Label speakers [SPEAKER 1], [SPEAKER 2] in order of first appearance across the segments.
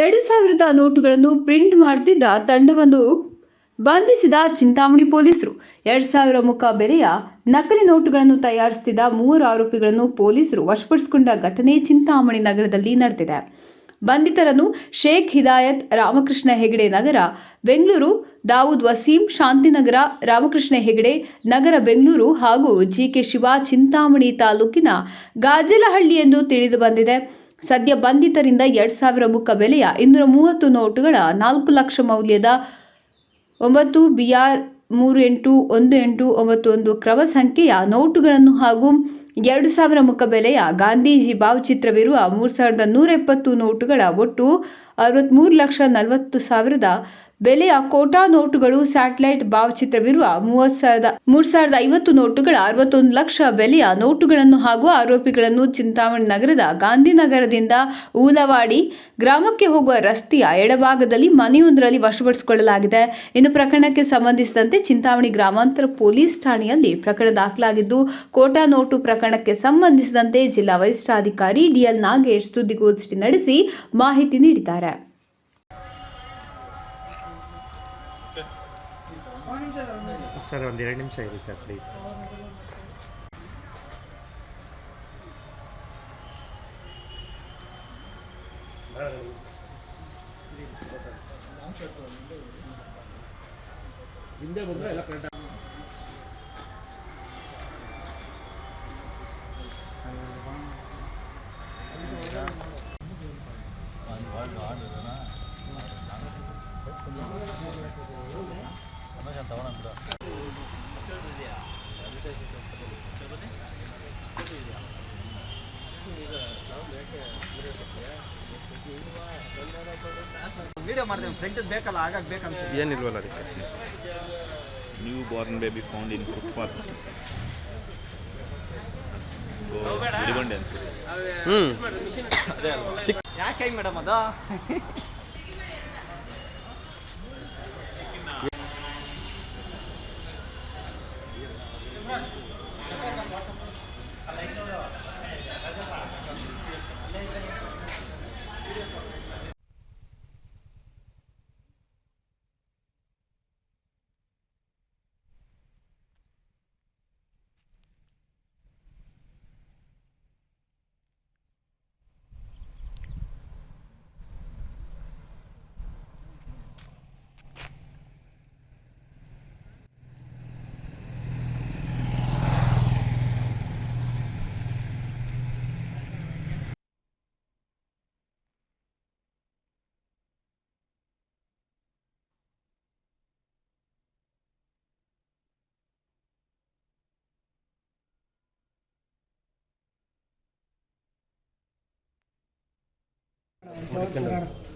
[SPEAKER 1] ಎರಡು ಸಾವಿರದ ನೋಟುಗಳನ್ನು ಪ್ರಿಂಟ್ ಮಾಡುತ್ತಿದ್ದ ತಂಡವನ್ನು ಬಂಧಿಸಿದ ಚಿಂತಾಮಣಿ ಪೊಲೀಸರು. ಎರಡು ಸಾವಿರ ಮುಖ ಬೆಲೆಯ ನಕಲಿ ನೋಟುಗಳನ್ನು ತಯಾರಿಸುತ್ತಿದ್ದ ಮೂವರು ಆರೋಪಿಗಳನ್ನು ಪೊಲೀಸರು ವಶಪಡಿಸಿಕೊಂಡ ಘಟನೆ ಚಿಂತಾಮಣಿ ನಗರದಲ್ಲಿ ನಡೆದಿದೆ. ಬಂಧಿತರನ್ನು ಶೇಖ್ ಹಿದಾಯತ್, ರಾಮಕೃಷ್ಣ ಹೆಗಡೆ ನಗರ, ಬೆಂಗಳೂರು, ದಾವೂದ್ ವಸೀಂ, ಶಾಂತಿನಗರ, ರಾಮಕೃಷ್ಣ ಹೆಗಡೆ ನಗರ, ಬೆಂಗಳೂರು ಹಾಗೂ ಜಿಕೆ ಶಿವ ಚಿಂತಾಮಣಿ ತಾಲೂಕಿನ ಗಾಜಲಹಳ್ಳಿ ಎಂದು ತಿಳಿದು ಬಂದಿದೆ. ಸದ್ಯ ಬಂಧಿತರಿಂದ ಎರಡು ಸಾವಿರ ಮುಖ ಬೆಲೆಯ ಇನ್ನೂರ ಮೂವತ್ತು ನೋಟುಗಳ ನಾಲ್ಕು ಲಕ್ಷ ಮೌಲ್ಯದ ಒಂಬತ್ತು ಬಿಆರ್ ಮೂರು ಎಂಟು ಒಂದು ಎಂಟು ಒಂಬತ್ತು ಒಂದು ಕ್ರಮ ಸಂಖ್ಯೆಯ ನೋಟುಗಳನ್ನು ಹಾಗೂ ಎರಡು ಸಾವಿರ ಮುಖ ಬೆಲೆಯ ಗಾಂಧೀಜಿ ಭಾವಚಿತ್ರವಿರುವ ಮೂರು ಸಾವಿರದ ನೂರ ಎಪ್ಪತ್ತು ನೋಟುಗಳ ಒಟ್ಟು ಅರವತ್ತ್ಮೂರು ಲಕ್ಷ ನಲವತ್ತು ಸಾವಿರದ ಬೆಲೆಯ ಕೋಟಾ ನೋಟುಗಳು ಸ್ಯಾಟಲೈಟ್ ಭಾವಚಿತ್ರವಿರುವ ಮೂವತ್ತು ಸಾವಿರದ ಮೂರು ಸಾವಿರದ ಐವತ್ತು ನೋಟುಗಳ ಅರವತ್ತೊಂದು ಲಕ್ಷ ಬೆಲೆಯ ನೋಟುಗಳನ್ನು ಹಾಗೂ ಆರೋಪಿಗಳನ್ನು ಚಿಂತಾಮಣಿ ನಗರದ ಗಾಂಧಿನಗರದಿಂದ ಊಲವಾಡಿ ಗ್ರಾಮಕ್ಕೆ ಹೋಗುವ ರಸ್ತೆಯ ಎಡಭಾಗದಲ್ಲಿ ಮನೆಯೊಂದರಲ್ಲಿ ವಶಪಡಿಸಿಕೊಳ್ಳಲಾಗಿದೆ. ಇನ್ನು ಪ್ರಕರಣಕ್ಕೆ ಸಂಬಂಧಿಸಿದಂತೆ ಚಿಂತಾಮಣಿ ಗ್ರಾಮಾಂತರ ಪೊಲೀಸ್ ಠಾಣೆಯಲ್ಲಿ ಪ್ರಕರಣ ದಾಖಲಾಗಿದ್ದು, ಕೋಟಾ ನೋಟು ಪ್ರಕರಣಕ್ಕೆ ಸಂಬಂಧಿಸಿದಂತೆ ಜಿಲ್ಲಾ ವರಿಷ್ಠಾಧಿಕಾರಿ ಡಿಎಲ್ ನಾಗೇಶ್ ಸುದ್ದಿಗೋಷ್ಠಿ ನಡೆಸಿ ಮಾಹಿತಿ ನೀಡಿದ್ದಾರೆ.
[SPEAKER 2] ಸರ್ ಒಂದು ಎರಡು ನಿಮಿಷ ಇರಿ ಸರ್ ಪ್ಲೀಸ್
[SPEAKER 3] ಹಿಂದೆ ಬಂದ್ರೆ ಎಲ್ಲ ಬೇಕಲ್ಲ
[SPEAKER 2] ಏನಿಲ್ವಲ್ಲ ಅದಕ್ಕೆ.
[SPEAKER 4] New born baby found in footpath
[SPEAKER 2] ಹ್ಞೂ
[SPEAKER 3] ಯಾಕೆ ಮೇಡಮ್ ಅದು?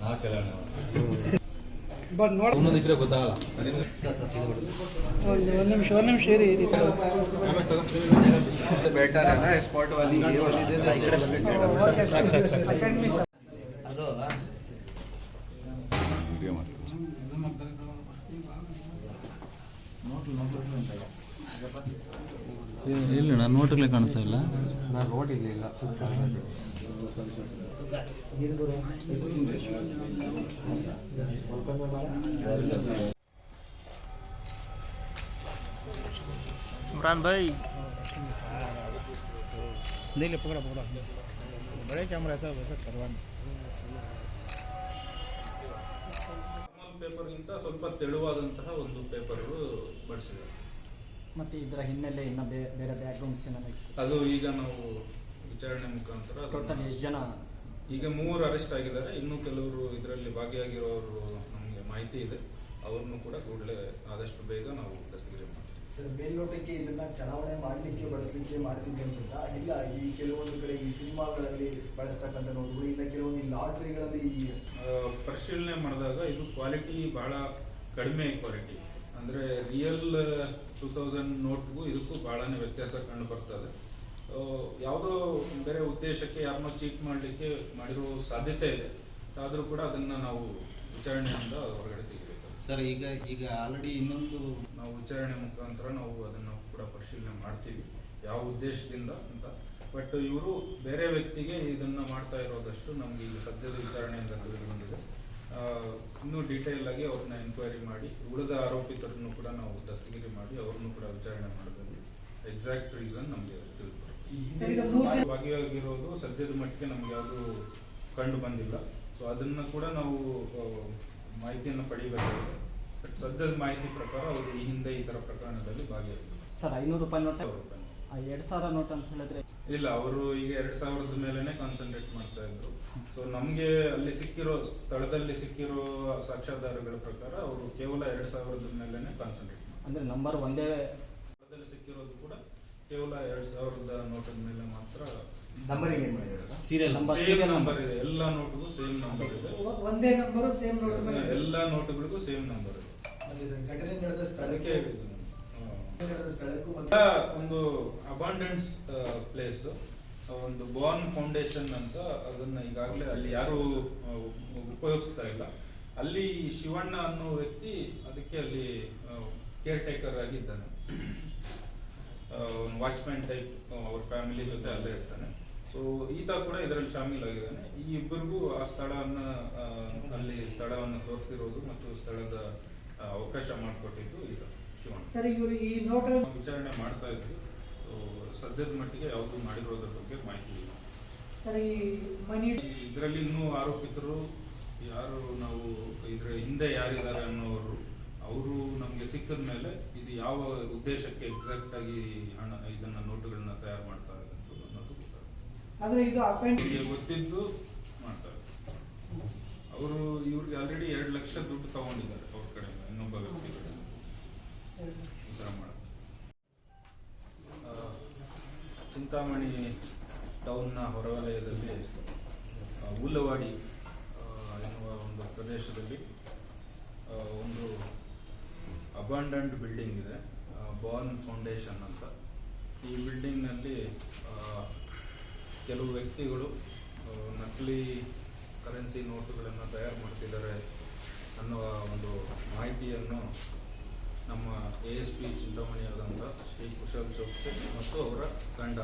[SPEAKER 5] ನಾವು ಚಲೋಣ ಬಟ್ ನೋಡಿ
[SPEAKER 6] ಒಂದೊಂದು ಇದ್ರೆ ಗೊತ್ತಾಗಲ್ಲ
[SPEAKER 5] ಒಂದು ಒಂದು ನಿಮಿಷ ಒಂದು ನಿಮಿಷ
[SPEAKER 6] ಅದು ನೋಟ್ ನೋಟ್ ಅಂತ
[SPEAKER 7] ಇಲ್ಲ ನಾನು ನೋಟುಗಳೇ ಕಾಣಿಸ್ತಾ ಇಲ್ಲ
[SPEAKER 6] ನಾನು ನೋಡಿರ್ಲಿಲ್ಲ
[SPEAKER 3] इमरान भाई
[SPEAKER 5] ले ले पकड़ा पकड़ा बड़े कैमरा ऐसा वैसा करवाना
[SPEAKER 8] ಪೇಪರ್ಗಿಂತ ಸ್ವಲ್ಪ ತೆಳುವಾದಂತಹ ಒಂದು ಪೇಪರ್ಗಳು ಬಳಸಿದ್ದಾರೆ
[SPEAKER 3] ಮತ್ತೆ ಇದರ ಹಿನ್ನೆಲೆ ಇನ್ನ ಬೇ- ಬೇರೆ ಬ್ಯಾಕ್ ಗ್ರೌಂಡ್ಸ್ ಏನಾದ್ರು
[SPEAKER 8] ಅದು ಈಗ ನಾವು ವಿಚಾರಣೆ ಮುಖಾಂತರ
[SPEAKER 3] ಟೋಟಲ್ ಎಷ್ಟು ಜನ?
[SPEAKER 8] ಈಗ ಮೂರು ಅರೆಸ್ಟ್ ಆಗಿದ್ದಾರೆ. ಇನ್ನೂ ಕೆಲವರು ಇದರಲ್ಲಿ ಭಾಗಿಯಾಗಿರೋರು ನಮಗೆ ಮಾಹಿತಿ ಇದೆ. ಅವ್ರನ್ನು ಕೂಡ ಕೂಡಲೇ ಆದಷ್ಟು ಬೇಗ ನಾವು ದಸ್ತಗಿರಿ ಮಾಡ್ತೀವಿ.
[SPEAKER 9] ಸರ್ ಮೇಲ್ನೋಟಕ್ಕೆ ಇದನ್ನ ಚಲಾವಣೆ ಮಾಡಲಿಕ್ಕೆ ಬಳಸಲಿಕ್ಕೆ ಮಾಡ್ತಿದ್ದೆ ಅಂತ ಇಲ್ಲ ಈ ಕೆಲವೊಂದು ಕಡೆ ಈ ಸಿನಿಮಾಗಳಲ್ಲಿ ಬಳಸ್ತಕ್ಕಂಥ ನೋಟುಗಳು ಇಲ್ಲ ಕೆಲವೊಂದು ಈ ಲಾಟ್ರಿಗಳಲ್ಲಿ
[SPEAKER 8] ಪರಿಶೀಲನೆ ಮಾಡಿದಾಗ ಇದು ಕ್ವಾಲಿಟಿ ಬಹಳ ಕಡಿಮೆ ಕ್ವಾಲಿಟಿ. ಅಂದ್ರೆ ರಿಯಲ್ ಟೂ ತೌಸಂಡ್ ನೋಟ್ಗೂ ಇದಕ್ಕೂ ಬಹಳನೇ ವ್ಯತ್ಯಾಸ ಕಂಡು ಬರ್ತದೆ. ಯಾವುದೋ ಬೇರೆ ಉದ್ದೇಶಕ್ಕೆ ಯಾರನ್ನೋ ಚೀಟ್ ಮಾಡಲಿಕ್ಕೆ ಮಾಡಿರೋ ಸಾಧ್ಯತೆ ಇದೆ. ಆದರೂ ಕೂಡ ಅದನ್ನ ನಾವು ವಿಚಾರಣೆಯಿಂದ ಹೊರಗಡೆ ತೆಗಿಬೇಕು
[SPEAKER 7] ಸರ್ ಈಗ ಈಗ ಆಲ್ರೆಡಿ ಇನ್ನೊಂದು
[SPEAKER 8] ನಾವು ವಿಚಾರಣೆ ಮುಖಾಂತರ ನಾವು ಅದನ್ನು ಕೂಡ ಪರಿಶೀಲನೆ ಮಾಡ್ತೀವಿ ಯಾವ ಉದ್ದೇಶದಿಂದ ಅಂತ. ಬಟ್ ಇವರು ಬೇರೆ ವ್ಯಕ್ತಿಗೆ ಇದನ್ನ ಮಾಡ್ತಾ ಇರೋದಷ್ಟು ನಮ್ಗೆ ಈಗ ಸದ್ಯದ ವಿಚಾರಣೆಯಿಂದ ತಿಳಿದು ಬಂದಿದೆ ಇನ್ನೂ ಡೀಟೇಲ್ ಆಗಿ ಅವ್ರನ್ನ ಎನ್ಕ್ವೈರಿ ಮಾಡಿ ಉಳಿದ ಆರೋಪಿತರನ್ನು ಕೂಡ ನಾವು ದಸ್ತಗಿರಿ ಮಾಡಿ ಅವ್ರನ್ನು ಕೂಡ ವಿಚಾರಣೆ ಮಾಡಿದ್ವಿ ಎಕ್ಸಾಕ್ಟ್ ರೀಸನ್ ನಮಗೆ ತಿಳಿದು ಭಾಗಿಯಾಗಿರೋದು ಸದ್ಯದ ಮಟ್ಟಿಗೆ ನಮ್ಗೆ ಯಾವುದು ಕಂಡು ಬಂದಿಲ್ಲ. ಸೊ ಅದನ್ನ ಕೂಡ ನಾವು ಮಾಹಿತಿಯನ್ನು ಪಡೆಯಬೇಕಾಗಿದೆ. ಸದ್ಯದ ಮಾಹಿತಿ ಪ್ರಕಾರ ಅವರು ಈ ಹಿಂದೆ ಈ ತರ ಪ್ರಕರಣದಲ್ಲಿ ಭಾಗಿಯಾಗಿದ್ದಾರೆ.
[SPEAKER 3] ಸರ್ ಐನೂರು ರೂಪಾಯಿ ನೋಟ್
[SPEAKER 8] ಸಾವಿರ
[SPEAKER 3] ಎರಡ್ ಸಾವಿರ ನೋಟ್ ಅಂತ ಹೇಳಿದ್ರೆ?
[SPEAKER 8] ಇಲ್ಲ ಅವರು ಈಗ ಎರಡ್ ಸಾವಿರದ ಮೇಲೆನೆ ಕಾನ್ಸಂಟ್ರೇಟ್ ಮಾಡ್ತಾ ಇದ್ರು. ಸೊ ನಮ್ಗೆ ಅಲ್ಲಿ ಸಿಕ್ಕಿರೋ ಸ್ಥಳದಲ್ಲಿ ಸಿಕ್ಕಿರೋ ಸಾಕ್ಷ್ಯಾಧಾರಗಳ ಪ್ರಕಾರ ಅವರು ಕೇವಲ ಎರಡ್ ಸಾವಿರದ ಮೇಲೆನೆ ಕಾನ್ಸಂಟ್ರೇಟ್ ಮಾಡ್ತಾರೆ.
[SPEAKER 3] ಅಂದ್ರೆ ನಂಬರ್ ಒಂದೇ
[SPEAKER 8] ಸ್ಥಳದಲ್ಲಿ ಸಿಕ್ಕಿರೋದು ಕೂಡ ಕೇವಲ ಎರಡ್ ಸಾವಿರದ ನೋಟದ ಮೇಲೆ ಮಾತ್ರ.
[SPEAKER 9] ನಂಬರಿಂಗ್ ಏನ್ ಮಾಡಿದಾರಲ್ಲ?
[SPEAKER 7] ಸೀರಿಯಲ್
[SPEAKER 3] ನಂಬರ್
[SPEAKER 8] ಸೇಮ್ ನಂಬರ್ ಇದೆ. ಎಲ್ಲ ನೋಟ್ಗೂ ಸೇಮ್ ನಂಬರ್ ಇದೆ.
[SPEAKER 5] ಒಂದೇ ನಂಬರ್ ಸೇಮ್
[SPEAKER 8] ಎಲ್ಲ ನೋಟುಗಳಿಗೂ ಸೇಮ್ ನಂಬರ್ ಇದೆ.
[SPEAKER 9] ಅಲ್ಲಿ ಘಟನೆ ನಡೆದ ಸ್ಥಳಕ್ಕೆ
[SPEAKER 8] ಒಂದು ಅಬಾಂಡೆಂಟ್ಸ್ ಪ್ಲೇಸ್ ಒಂದು ಬಾರ್ನ್ ಫೌಂಡೇಶನ್ ಅಂತ ಅದನ್ನ ಈಗಾಗಲೇ ಅಲ್ಲಿ ಯಾರು ಉಪಯೋಗಿಸ್ತಾ ಇಲ್ಲ. ಅಲ್ಲಿ ಶಿವಣ್ಣ ಅನ್ನೋ ವ್ಯಕ್ತಿ ಅದಕ್ಕೆ ಅಲ್ಲಿ ಕೇರ್ ಟೇಕರ್ ಆಗಿದ್ದಾನೆ. ವಾಚ್ಮ್ಯಾನ್ ಟೈಪ್ ಅವ್ರ ಫ್ಯಾಮಿಲಿ ಜೊತೆ ಅಲ್ಲೇ ಇರ್ತಾನೆ. ಸೊ ಈತ ಕೂಡ ಇದರಲ್ಲಿ ಶಾಮೀಲಾಗಿದ್ದಾನೆ. ಈ ಇಬ್ಬರಿಗೂ ಆ ಸ್ಥಳವನ್ನ ಅಲ್ಲಿ ಸ್ಥಳವನ್ನು ತೋರಿಸಿರೋದು ಮತ್ತು ಸ್ಥಳದ ಅವಕಾಶ ಮಾಡಿಕೊಟ್ಟಿದ್ದು ಶಿವಣ್ಣ
[SPEAKER 5] ಸರ್ ಇವರು ಈ ನೋಟ್
[SPEAKER 8] ವಿಚಾರಣೆ ಮಾಡ್ತಾ ಇದ್ವಿ. ಸದ್ಯದ ಮಟ್ಟಿಗೆ ಯಾವುದು ಮಾಡಿರೋದ್ರ ಬಗ್ಗೆ ಮಾಹಿತಿ ಇಲ್ಲ.
[SPEAKER 5] ಸರ್ ಈ ಮನಿ
[SPEAKER 8] ಇದರಲ್ಲಿ ಇನ್ನೂ ಆರೋಪಿತರು ಯಾರು ನಾವು ಇದ್ರ ಹಿಂದೆ ಯಾರಿದ್ದಾರೆ ಅನ್ನೋರು ಅವರು ನಮಗೆ ಸಿಕ್ಕಿದ ಮೇಲೆ ಇದು ಯಾವ ಉದ್ದೇಶಕ್ಕೆ ಎಕ್ಸಾಕ್ಟ್ ಆಗಿ ಹಣ ಇದನ್ನ ನೋಟುಗಳನ್ನ ತಯಾರು ಮಾಡ್ತಾ ಅಂತ ಅನ್ನೋದು ಗೊತ್ತಾಗುತ್ತೆ.
[SPEAKER 5] ಆದ್ರೆ ಇದು
[SPEAKER 8] ನಿಮಗೆ ಗೊತ್ತಿದ್ದು ಮಾಡ್ತಾರೆ. ಅವರು ಇವ್ರಿಗೆ ಆಲ್ರೆಡಿ ಎರಡು ಲಕ್ಷ ದುಡ್ಡು ತಗೊಂಡಿದ್ದಾರೆ ಅವ್ರ ಕಡೆಯಿಂದ ಇನ್ನೊಬ್ಬ ವ್ಯಕ್ತಿ ಕಡೆ ಈ ಥರ ಮಾಡಿ ಆ, ಚಿಂತಾಮಣಿ ಟೌನ್ನ ಹೊರವಲಯದಲ್ಲಿ ಉಲ್ಲವಾಡಿ ಎನ್ನುವ ಒಂದು ಪ್ರದೇಶದಲ್ಲಿ ಒಂದು ಅಬಾಂಡಂಟ್ ಬಿಲ್ಡಿಂಗ್ ಇದೆ ಬಾರ್ನ್ ಫೌಂಡೇಶನ್ ಅಂತ. ಈ ಬಿಲ್ಡಿಂಗ್ನಲ್ಲಿ ಕೆಲವು ವ್ಯಕ್ತಿಗಳು ನಕಲಿ ಕರೆನ್ಸಿ ನೋಟುಗಳನ್ನು ತಯಾರು ಮಾಡ್ತಿದ್ದಾರೆ ಅನ್ನುವ ಒಂದು ಮಾಹಿತಿಯನ್ನು ನಮ್ಮ ಎ ಎಸ್ ಪಿ ಚಿಂತಾಮಣಿಯಾದಂಥ ಶ್ರೀ ಕುಶಲ್ ಚೌಕ್ಸೆ ಮತ್ತು ಅವರ ತಂಡ.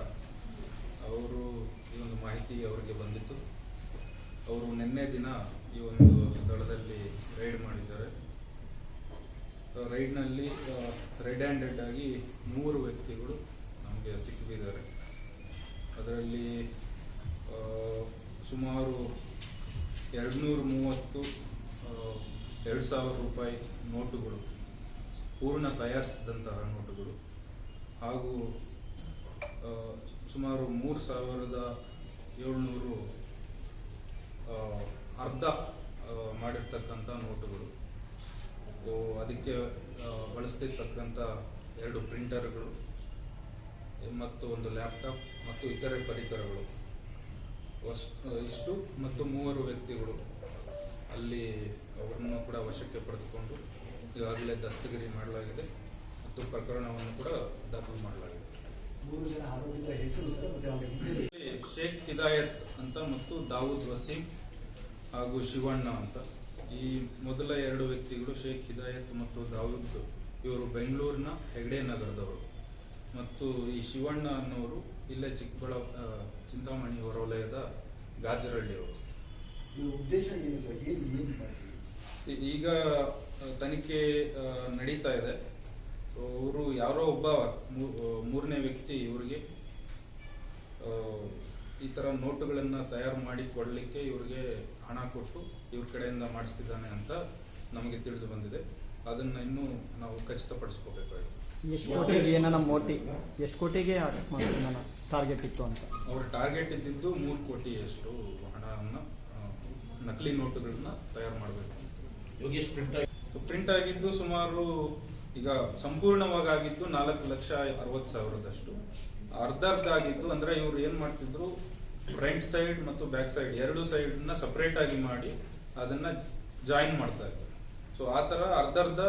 [SPEAKER 8] ಅವರು ಈ ಒಂದು ಮಾಹಿತಿ ಅವರಿಗೆ ಬಂದಿತ್ತು. ಅವರು ನಿನ್ನೆ ದಿನ ಈ ಒಂದು ಸ್ಥಳದಲ್ಲಿ ರೈಡ್ ಮಾಡಿದ್ದಾರೆ. ರೈಡ್ನಲ್ಲಿ ರೆಡ್ ಹ್ಯಾಂಡೆಡ್ ಆಗಿ ಮೂರು ವ್ಯಕ್ತಿಗಳು ನಮಗೆ ಸಿಕ್ಕಿದ್ದಾರೆ. ಅದರಲ್ಲಿ ಸುಮಾರು ಸುಮಾರು ಎರಡುನೂರ ಮೂವತ್ತು ಎರಡು ಸಾವಿರ ರೂಪಾಯಿ ನೋಟುಗಳು ಪೂರ್ಣ ತಯಾರಿಸಿದಂತಹ ನೋಟುಗಳು. ಹಾಗೂ ಸುಮಾರು ಮೂರು ಸಾವಿರದ ಏಳ್ನೂರು ಅರ್ಧ ಮಾಡಿರ್ತಕ್ಕಂಥ ನೋಟುಗಳು. ಅದಕ್ಕೆ ಬಳಸ್ತಿರ್ತಕ್ಕಂಥ ಎರಡು ಪ್ರಿಂಟರ್ಗಳು, ಮತ್ತು ಒಂದು ಲ್ಯಾಪ್ಟಾಪ್, ಮತ್ತು ಇತರೆ ಪರಿಕರಗಳು. ಇಷ್ಟು, ಮತ್ತು ಮೂವರು ವ್ಯಕ್ತಿಗಳು ಅಲ್ಲಿ ಅವರನ್ನು ಕೂಡ ವಶಕ್ಕೆ ಪಡೆದುಕೊಂಡು ಈಗಾಗಲೇ ದಸ್ತಗಿರಿ ಮಾಡಲಾಗಿದೆ ಮತ್ತು ಪ್ರಕರಣವನ್ನು ಕೂಡ ದಾಖಲು ಮಾಡಲಾಗಿದೆ. ಶೇಖ್ ಹಿದಾಯತ್ ಅಂತ ಮತ್ತು ದಾವೂದ್ ವಸೀಂ ಹಾಗೂ ಶಿವಣ್ಣ ಅಂತ. ಈ ಮೊದಲ ಎರಡು ವ್ಯಕ್ತಿಗಳು ಶೇಖ್ ಹಿದಾಯತ್ ಮತ್ತು ದಾವೂದ್ ಇವರು ಬೆಂಗಳೂರಿನ ಹೆಗ್ಡೆ ನಗರದವರು. ಮತ್ತು ಈ ಶಿವಣ್ಣ ಅನ್ನೋರು ಇಲ್ಲೇ ಚಿಕ್ಕಬಳ್ಳಾಪುರ ಚಿಂತಾಮಣಿ ಹೊರವಲಯದ ಗಾಜರಹಳ್ಳಿಯವರು
[SPEAKER 9] ಈ ಉದ್ದೇಶ ಏನು
[SPEAKER 8] ಈಗ ತನಿಖೆ ನಡೀತಾ ಇದೆ. ಅವರು ಯಾರೋ ಒಬ್ಬ ಮೂರನೇ ವ್ಯಕ್ತಿ ಇವರಿಗೆ ಈ ತರ ನೋಟುಗಳನ್ನ ತಯಾರು ಮಾಡಿ ಕೊಡ್ಲಿಕ್ಕೆ ಇವರಿಗೆ ಹಣ ಕೊಟ್ಟು ಇವ್ರ ಕಡೆಯಿಂದ ಮಾಡಿಸ್ತಿದ್ದಾನೆ ಅಂತ ನಮಗೆ ತಿಳಿದು ಬಂದಿದೆ. ಅದನ್ನ ಇನ್ನೂ ನಾವು ಖಚಿತಪಡಿಸ್ಕೋಬೇಕಾಗಿದೆ.
[SPEAKER 3] ಎಷ್ಟು ಕೋಟಿಗೆ ಏನಾನ ಮೋಟಿ ಎಷ್ಟು ಕೋಟಿಗೆ ಟಾರ್ಗೆಟ್ ಇತ್ತು ಅಂತ?
[SPEAKER 8] ಅವ್ರ ಟಾರ್ಗೆಟ್ ಇದ್ದಿದ್ದು ಮೂರು ಕೋಟಿಯಷ್ಟು ಹಣವನ್ನ ಆ, ನಕಲಿ ನೋಟುಗಳನ್ನ ತಯಾರು ಮಾಡಬೇಕು.
[SPEAKER 7] ಯೋಗೇಶ್ ಪ್ರಿಂಟ್
[SPEAKER 8] ಪ್ರಿಂಟ್ ಆಗಿದ್ದು ಸುಮಾರು ಈಗ ಸಂಪೂರ್ಣವಾಗಿ ಆಗಿದ್ದು ನಾಲ್ಕು ಲಕ್ಷ ಅರವತ್ತು ಸಾವಿರದಷ್ಟು. ಅರ್ಧ ಅರ್ಧ ಆಗಿದ್ದು ಅಂದ್ರೆ ಇವ್ರು ಏನ್ ಮಾಡ್ತಿದ್ರು ಫ್ರಂಟ್ ಸೈಡ್ ಮತ್ತು ಬ್ಯಾಕ್ ಸೈಡ್ ಎರಡು ಸೈಡ್ನ ಸಪರೇಟ್ ಆಗಿ ಮಾಡಿ ಅದನ್ನ ಜಾಯಿನ್ ಮಾಡ್ತಾ ಇದ್ರು. ಸೊ ಆ ತರ ಅರ್ಧ ಅರ್ಧ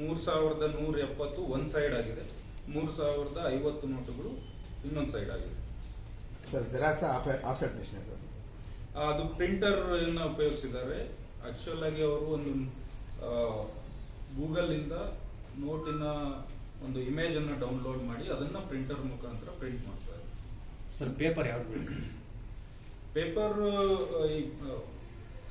[SPEAKER 8] ಮೂರ್ ಸಾವಿರದ ನೂರ ಎಪ್ಪತ್ತು ಒಂದ್ ಸೈಡ್ ಆಗಿದೆ. ಮೂರ್ ಸಾವಿರದ ಐವತ್ತು ನೋಟುಗಳು ಇನ್ನೊಂದ್ ಸೈಡ್ ಆಗಿದೆ. ಅದು. ಪ್ರಿಂಟರ್ ಅನ್ನ ಉಪಯೋಗಿಸಿದ್ದಾರೆ. ಆಕ್ಚುಲ್ ಆಗಿ ಅವರು ಒಂದು ಗೂಗಲ್ ಇಂದ ನೋಟಿನ ಒಂದು ಇಮೇಜ್ ಅನ್ನ ಡೌನ್ಲೋಡ್ ಮಾಡಿ ಅದನ್ನ ಪ್ರಿಂಟರ್ ಮುಖಾಂತರ ಪ್ರಿಂಟ್ ಮಾಡ್ತಾರೆ.
[SPEAKER 2] ಸರ್ ಪೇಪರ್ ಯಾವ್ದು
[SPEAKER 8] ಪೇಪರ್ ಈ